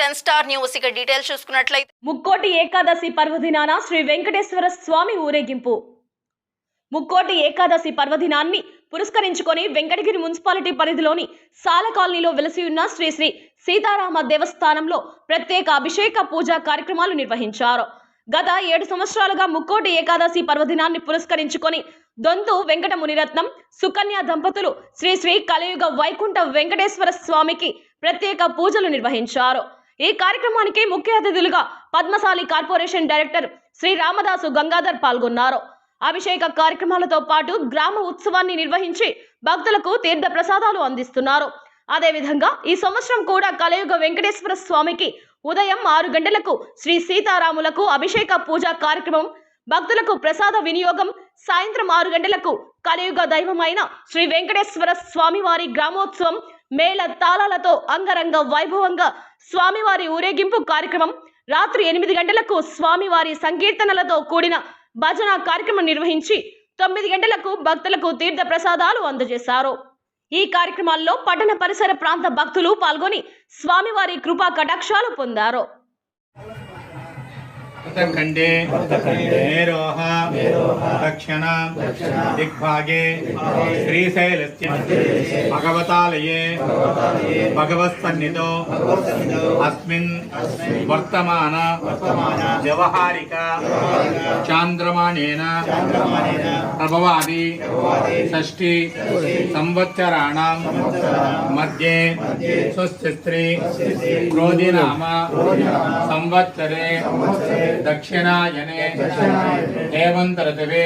Ten star news. ఇక details చూసుకున్నట్లయితే ముక్కోటి ఏకాదశి పర్వదినాన శ్రీ వెంకటేశ్వర స్వామి ఊరేగింపు. ముక్కోటి ఏకాదశి పర్వదినాన్ని పురస్కరించుకొని వెంకటగిరి మున్సిపాలిటీ పరిధిలోని సాల కాలనీలో వెలసి ఉన్న శ్రీ శ్రీ సీతారామ దేవస్థానంలో ప్రత్యేక అభిషేక పూజా కార్యక్రమాలు నిర్వహించారు. గత ఏడు సంవత్సరాలుగా ముక్కోటి ఏకాదశి పర్వదినాన్ని పురస్కరించుకొని దొంతు వెంకట మునిరత్నం సుకన్య దంపతులు శ్రీ శ్రీ కలియుగ వైకుంఠ వెంకటేశ్వర స్వామికి ప్రత్యేక పూజలు నిర్వహించారు. ఈ కార్యక్రమానికి ముఖ్య అతిథులుగా పద్మశాలి కార్పొరేషన్ డైరెక్టర్ శ్రీ రామదాసు గంగాధర్ పాల్గొన్నారు. అభిషేక కార్యక్రమాలతో పాటు గ్రామ ఉత్సవాన్ని నిర్వహించి భక్తులకు తీర్థ ప్రసాదాలు అందిస్తున్నారు అదేవిధంగా ఈ సంవత్సరం కూడా కలయుగ వెంకటేశ్వర స్వామికి ఉదయం ఆరు గంటలకు శ్రీ సీతారాములకు అభిషేక పూజా కార్యక్రమం భక్తులకు ప్రసాద వినియోగం సాయంత్రం ఆరు గంటలకు కలియుగ దైవమైన శ్రీ వెంకటేశ్వర స్వామివారి గ్రామోత్సవం మేళ తాళాలతో అంగరంగ వైభవంగా స్వామివారి ఊరేగింపు కార్యక్రమం. రాత్రి ఎనిమిది గంటలకు స్వామివారి సంకీర్తనలతో కూడిన భజన కార్యక్రమం నిర్వహించి తొమ్మిది గంటలకు భక్తులకు తీర్థ ప్రసాదాలు అందజేశారు. ఈ కార్యక్రమాల్లో పట్టణ పరిసర ప్రాంత భక్తులు పాల్గొని స్వామివారి కృపా కటాక్షాలు పొందారు. ఖండే మేరోహ దక్షిణ దిగ్భాగే శ్రీశైలస్య భగవతాలయే భగవత్సన్నిధో అస్మిన్ వర్తమాన వ్యవహారిక చాంద్రమాణేన ప్రభవాది షష్ఠి సంవత్సరాణం మధ్యే స్వస్తి క్రోధినామ సంవత్సరే दक्षिणायने हेमन्तऋतवे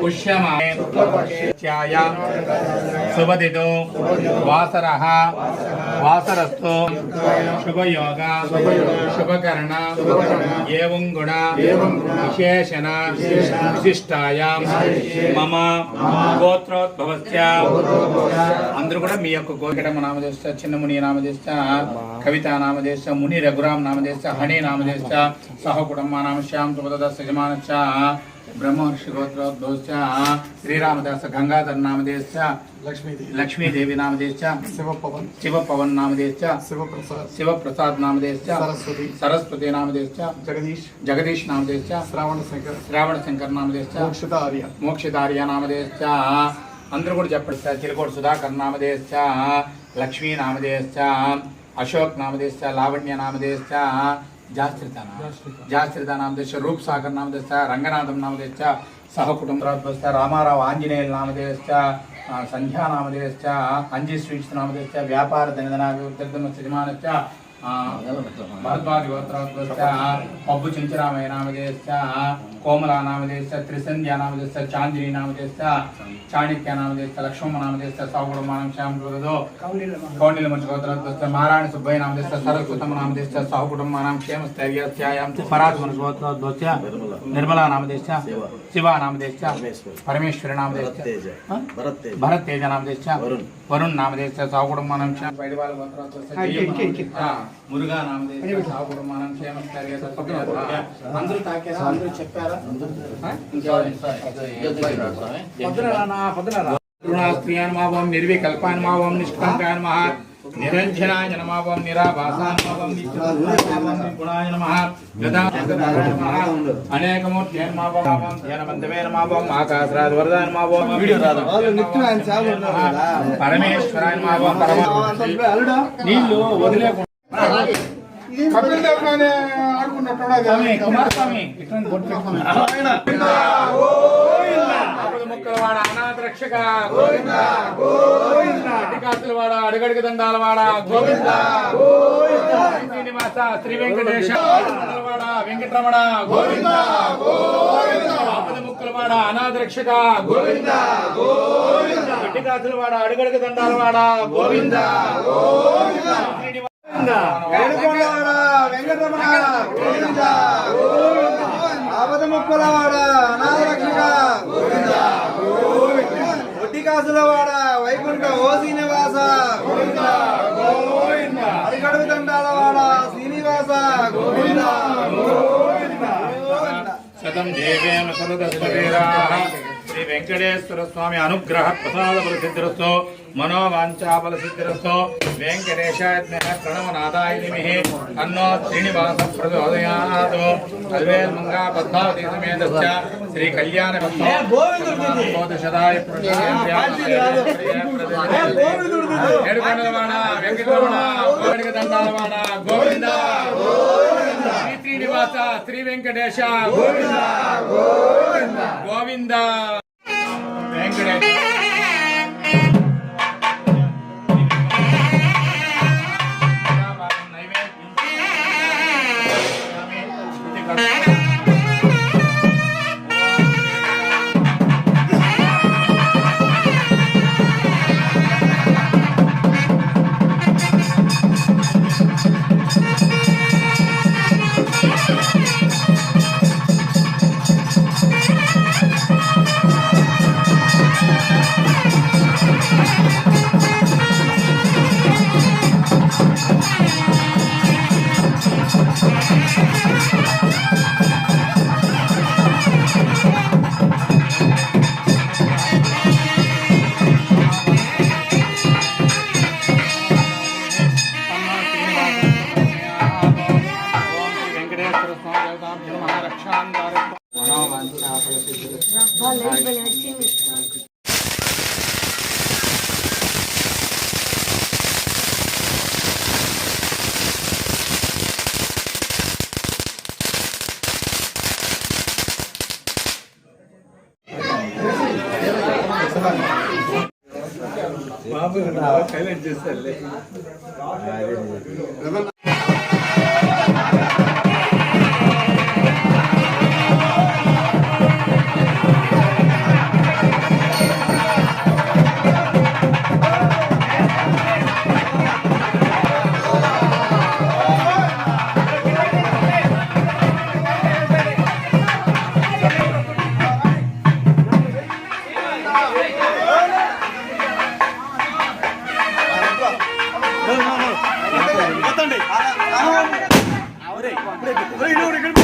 पुष्यमाणे सुबदितो वासरः। శుభదిదో వాసర వాసరస్తో శుభయోగ శుభకరణ ఏవం గుణ విశేషణ విశిష్టాయాం మమ గోత్రోద్భవస్య. అందరూ కూడా మీ యొక్క గోకటమ నామదేశ చిన్నముని నామదేశ కవిత నామదేశ ముని రఘురామ్ నామదేశ హణి నామదేశ సహ కుటుంబ నామ శ్యామ్ సుభదస్ యజమానశ్చ బ్రహ్మర్షి గోత్రోద్భవశ్చ శ్రీరామదాస గంగాధర్ నామదేశ లక్ష్మీదేవి లక్ష్మీదేవి నామదేశ శివపవన్ శివ పవన్ నామదేశ శివప్రసాద్ శివ ప్రసాద్ నామదేశ సరస్వతి సరస్వతి నామదేశ జగదీష్ జగదీష్ నామదేశ శ్రావణ శంకర్ శ్రావణ శంకర్ నామదేశ మోక్షిత ఆర్య మోక్షధార్య నామదేశ అందరూ కూడా చెప్పండి సార్ చిలకోటి సుధాకర్ నామదేశ లక్ష్మీ నామదేశ అశోక్ నామదేశ లావణ్య నామదేశ ಜಾಸ್ತಿರ್ತಾನ ಜಾಸ್ತ್ರಿತ ನಾಮದೇಶ ರೂಪ್ ಸಾಗರ್ ನಾಮದೇಶ ರಂಗನಾಥಂ ನಾಮದೇಶ ಸಹ ಕುಟುಂಬರಾಧ್ವಸ್ಥ ರಾಮಾರಾವ್ ಆಂಜನೇಯ ನಾಮದೇವಶ್ಚ ಸಂಧ್ಯಾ ನಾಮದೇವಶ್ಚ ಅಂಜಿ ಸ್ವೀಟ್ಸ್ ನಾಮದೇವಶ್ಚ ವ್ಯಾಪಾರ ಧನಧನಾಭಿವೃದ್ಧಿ ಶ್ರೀಮಾನಶ್ಚ పబ్బు చించరామయ్య నామదేశ కోమలా నామదేశ త్రిసంధ్య నామదేశ చాందిని నామదేశ చాణిక్య నామదేశ లక్ష్మణ నామదేశ సాగుడమానం శ్యామృదో కౌండిల మంచి గోత్రోద్భవశ్చ నారాయణ సుబ్బయ్య నామదేశ సరస్వతమ నామదేశ సాగుడమానం క్షేమ స్థైర్యస్యాయాం పరాజ్ మనుషోత్ర నిర్మలా నామదేశ శివ నామదేశ పరమేశ్వరి నామదేశ భరత్ తేజ. నామదేశ వరుణ్ నామదేశ సాగుడమానం శ్యామ మురుగా నామదేశ సాగుడమానం క్షేమ స్థైర్య అందరూ తాకారా? అందరూ చెప్పారా? ఆ? కరుణాస్త్రియాన్మావం నిర్వికల్పాన్మావం నిష్కంకాన్మః నిరంజనాయ నమావం నిరాభాసాన్మావం గుణాయ నమః అనేకమూర్త్యన్మావం ధ్యానబంధవే నమావం ఆకాశరాజ నీళ్ళు వదిలేకుండా ముక్కలవాడ అనాథ రక్షక. గోవింద. గోవింద. అడ్డికాసుల వాడ అడుగడుగు దండాల వాడ గోవింద. గోవింద. శ్రీనివాస శ్రీ వెంకటేశ. వెంకటరమణ. గోవింద. ముక్కలవాడ అనాథ రక్షక. గోవింద. గోవింద. అడ్డికాసుల వాడ అడుగడుగు దండాల వాడ గోవింద. వేడుకొండవాడ వెంకటరమణ గోవింద ఆపద ముక్కులవాడ ఒడ్డి కాసులవాడ వైకుంఠ ఓ శ్రీనివాస గోవింద గోవింద. అరిగడుగు దండాలవాడ శ్రీనివాస గోవింద గోవింద. శతం దేవేన శ్రీ వెంకటేశ్వర స్వామి అనుగ్రహ ప్రసాద బలసిద్ధిరస్తో మనోవాంఛా బలసిద్ధిరస్తో వెంకటేశాయ ప్రణవనాదాయ నిమిహి అన్నో శ్రీనివాస ప్రచోదయాత్ అల్వేల్మంగా పద్మావతి సమేతశ్చ శ్రీ కళ్యాణ శతాయ వెంకటరమణ దండాలవాడ గోవింద. శ్రీ శ్రీనివాస శ్రీ వెంకటేశ గోవింద. గోవింద. వెంకటేశ వెంకటేశ్వర స్వామి దేవతాభ్యో మహారక్షాంగార இன்னொரு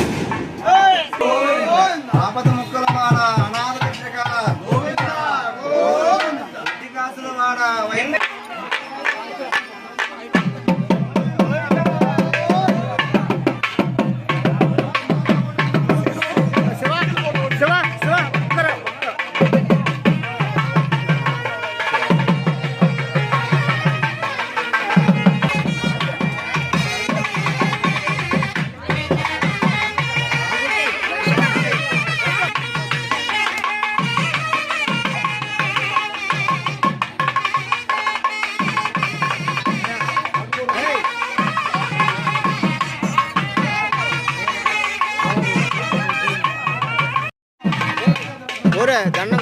தவிர தன்னை